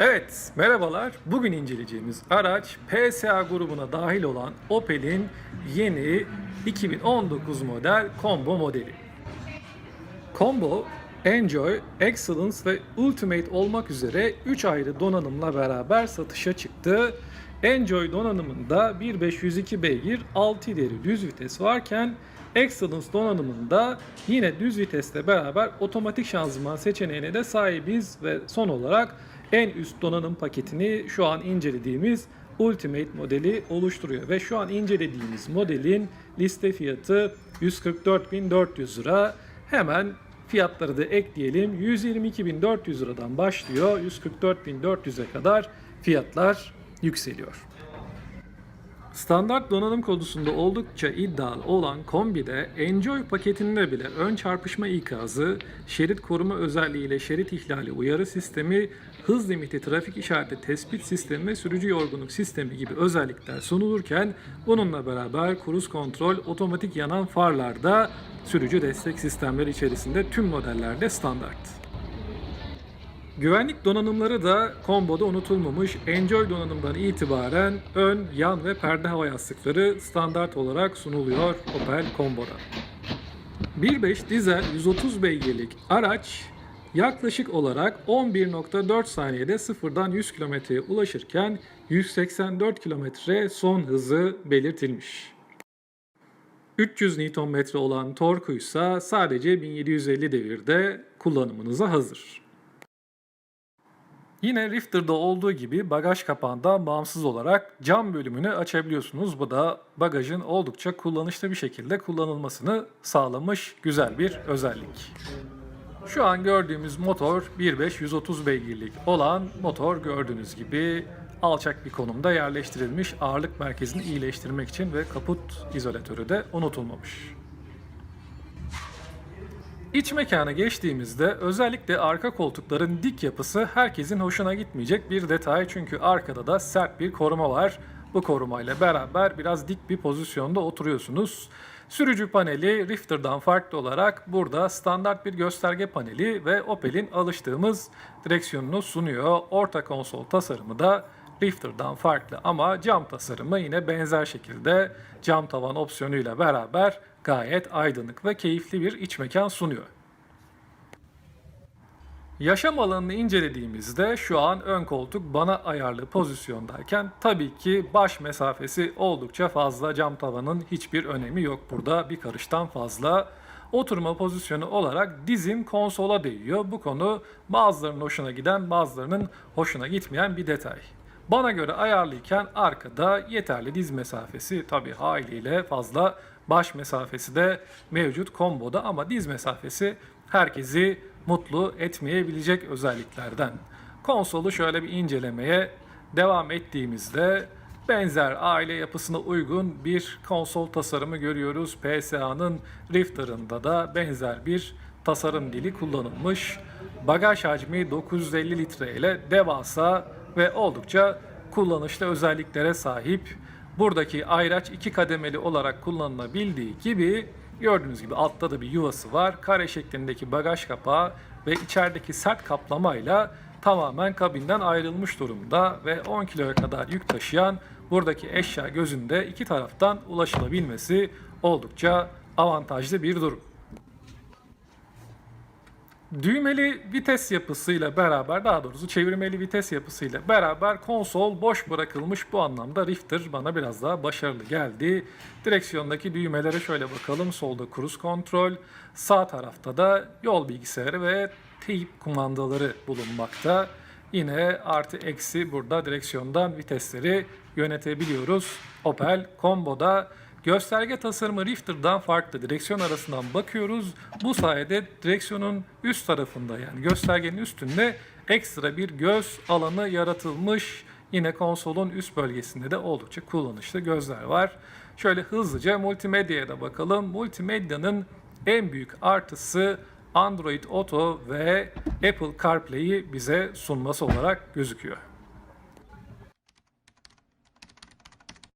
Evet, merhabalar. Bugün inceleyeceğimiz araç PSA grubuna dahil olan Opel'in yeni 2019 model Combo modeli. Combo, Enjoy, Excellence ve Ultimate olmak üzere 3 ayrı donanımla beraber satışa çıktı. Enjoy donanımında 1.502 beygir 6 ileri düz vites varken Excellence donanımında yine düz vitesle beraber otomatik şanzıman seçeneğine de sahibiz ve son olarak en üst donanım paketini şu an incelediğimiz Ultimate modeli oluşturuyor ve şu an incelediğimiz modelin liste fiyatı 144.400 lira. Hemen fiyatları da ekleyelim. 122.400 liradan başlıyor. 144.400'e kadar fiyatlar yükseliyor. Standart donanım kodusunda oldukça iddialı olan kombide Enjoy paketinde bile ön çarpışma ikazı, şerit koruma özelliğiyle şerit ihlali uyarı sistemi, hız limiti trafik işareti tespit sistemi ve sürücü yorgunluk sistemi gibi özellikler sunulurken bununla beraber kruz kontrol, otomatik yanan farlarda sürücü destek sistemleri içerisinde tüm modellerde standart. Güvenlik donanımları da komboda unutulmamış. Enjoy donanımdan itibaren ön, yan ve perde hava yastıkları standart olarak sunuluyor Opel Combo'da. 1.5 dizel 130 beygirlik araç yaklaşık olarak 11.4 saniyede sıfırdan 100 kilometreye ulaşırken 184 kilometre son hızı belirtilmiş. 300 Nm olan torkuysa sadece 1750 devirde kullanımınıza hazır. Yine Rifter'da olduğu gibi bagaj kapağından bağımsız olarak cam bölümünü açabiliyorsunuz. Bu da bagajın oldukça kullanışlı bir şekilde kullanılmasını sağlamış güzel bir özellik. Şu an gördüğümüz motor 1.5 130 beygirlik olan motor gördüğünüz gibi alçak bir konumda yerleştirilmiş ağırlık merkezini iyileştirmek için ve kaput izolatörü de unutulmamış. İç mekana geçtiğimizde özellikle arka koltukların dik yapısı herkesin hoşuna gitmeyecek bir detay çünkü arkada da sert bir koruma var. Bu korumayla beraber biraz dik bir pozisyonda oturuyorsunuz. Sürücü paneli Rifter'dan farklı olarak burada standart bir gösterge paneli ve Opel'in alıştığımız direksiyonunu sunuyor. Orta konsol tasarımı da Rifter'dan farklı ama cam tasarımı yine benzer şekilde cam tavan opsiyonuyla beraber gayet aydınlık ve keyifli bir iç mekan sunuyor. Yaşam alanını incelediğimizde şu an ön koltuk bana ayarlı pozisyondayken tabii ki baş mesafesi oldukça fazla. Cam tavanın hiçbir önemi yok burada bir karıştan fazla. Oturma pozisyonu olarak dizim konsola değiyor. Bu konu bazılarının hoşuna giden bazılarının hoşuna gitmeyen bir detay. Bana göre ayarlıyken arkada yeterli diz mesafesi tabii haliyle fazla baş mesafesi de mevcut komboda ama diz mesafesi herkesi mutlu etmeyebilecek özelliklerden. Konsolu şöyle bir incelemeye devam ettiğimizde benzer aile yapısına uygun bir konsol tasarımı görüyoruz. PSA'nın Rifter'ında da benzer bir tasarım dili kullanılmış. Bagaj hacmi 950 litre ile devasa ve oldukça kullanışlı özelliklere sahip. Buradaki ayraç iki kademeli olarak kullanılabildiği gibi gördüğünüz gibi altta da bir yuvası var. Kare şeklindeki bagaj kapağı ve içerideki sert kaplamayla tamamen kabinden ayrılmış durumda ve 10 kiloya kadar yük taşıyan buradaki eşya gözünde iki taraftan ulaşılabilmesi oldukça avantajlı bir durum. Düğmeli vites yapısıyla beraber daha doğrusu çevirmeli vites yapısıyla beraber konsol boş bırakılmış bu anlamda Rifter bana biraz daha başarılı geldi. Direksiyondaki düğmelere şöyle bakalım. Solda cruise kontrol, sağ tarafta da yol bilgisayarı ve teyip kumandaları bulunmakta. Yine artı eksi burada direksiyondan vitesleri yönetebiliyoruz. Opel Combo'da Gösterge tasarımı Rifter'dan farklı. Direksiyon arasından bakıyoruz. Bu sayede direksiyonun üst tarafında yani göstergenin üstünde ekstra bir göz alanı yaratılmış. Yine konsolun üst bölgesinde de oldukça kullanışlı gözler var. Şöyle hızlıca multimedyaya da bakalım. Multimedyanın en büyük artısı Android Auto ve Apple CarPlay'i bize sunması olarak gözüküyor.